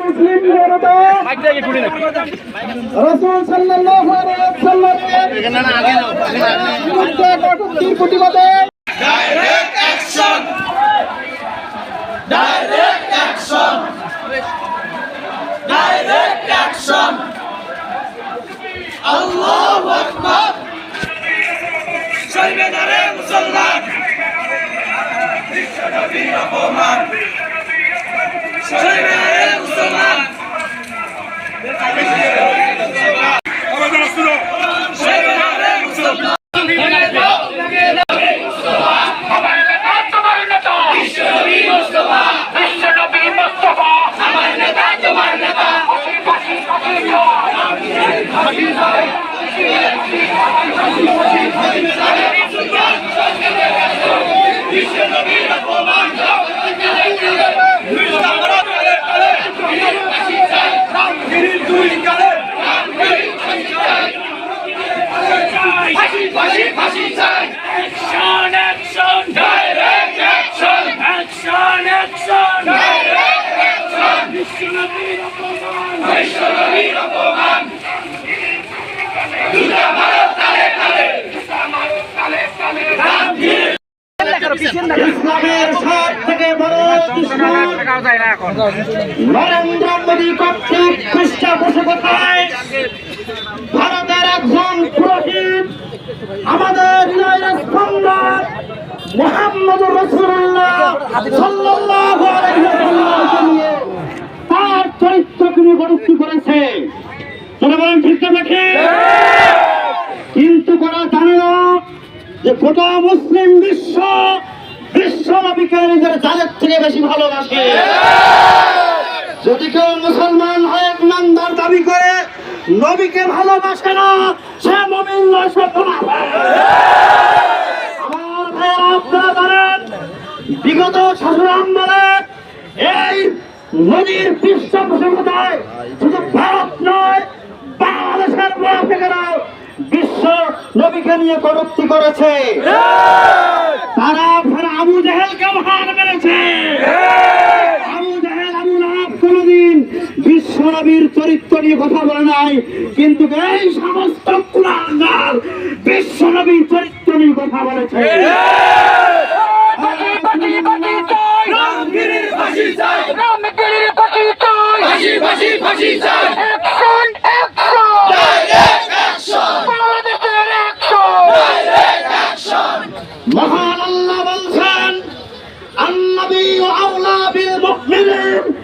মুসলিম জনতা রাসূল সাল্লাল্লাহু আলাইহি ওয়াসাল্লামের প্রতিবাদে Action, action, direct action, action, action, direct action. বিশ্বনবীর অপমান, ইসলামের সব থেকে বড় দুশ্মন? নরেন্দ্র মোদী কর্তৃক পৃষ্ঠপোষকতায় ভারতের একজন পুরোহিত আমাদের হৃদয়ের স্পন্দন মোহাম্মদ রসুল্লাহ সাল্লাল্লাহু আলাইহি ওয়াসাল্লামকে তার চরিত্রকে নিয়ে কটূক্তি করেছে। বলেন ঠিক না কিন্তু করা জানে না যে গোটা মুসলিম বিশ্ব বিশ্ব নবীকে নিজের জালের থেকে বেশি ভালোবাসে। যদি কেউ মুসলমান হয়ে ইমানদার দাবি করে নবীকে ভালোবাসে না সে মমিন নয়। আমার ভাইয়েরা আপনারা জানেন বিগত শাসন আমলে এই নদীর পৃষ্ঠপোষকতায় শুধু ভারত নয় বাংলাদেশের মুনাফিকেরাও বিশ্ব নবীকে নিয়ে কটূক্তি করেছে। তারা বিশ্ব নবীর চরিত্র নিয়ে কথা বলে নাই কিন্তু এই সমস্ত কুলাঙ্গার বিশ্ব নবীর চরিত্র নিয়ে কথা বলেছে মহান আল্লাহ বলছেন আন্নবী ও আওলা বিল মুমিনিন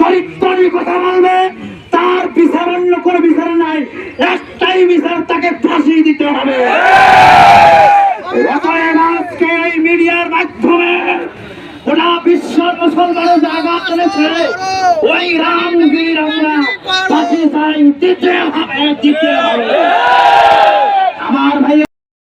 চরিত্র নিয়ে কথা বলবে, তার বিচার অন্য কোনো বিচার নাই। একটাই বিচার, তাকে ফাঁসি দিতে হবে। আজকে এই মিডিয়ার মাধ্যমে গোটা বিশ্ব মুসলমানের জায়গা চলেছে ওই রামগীর আমরা ফাঁসি চাই, দিতে হবে দিতে হবে। আমার ভাই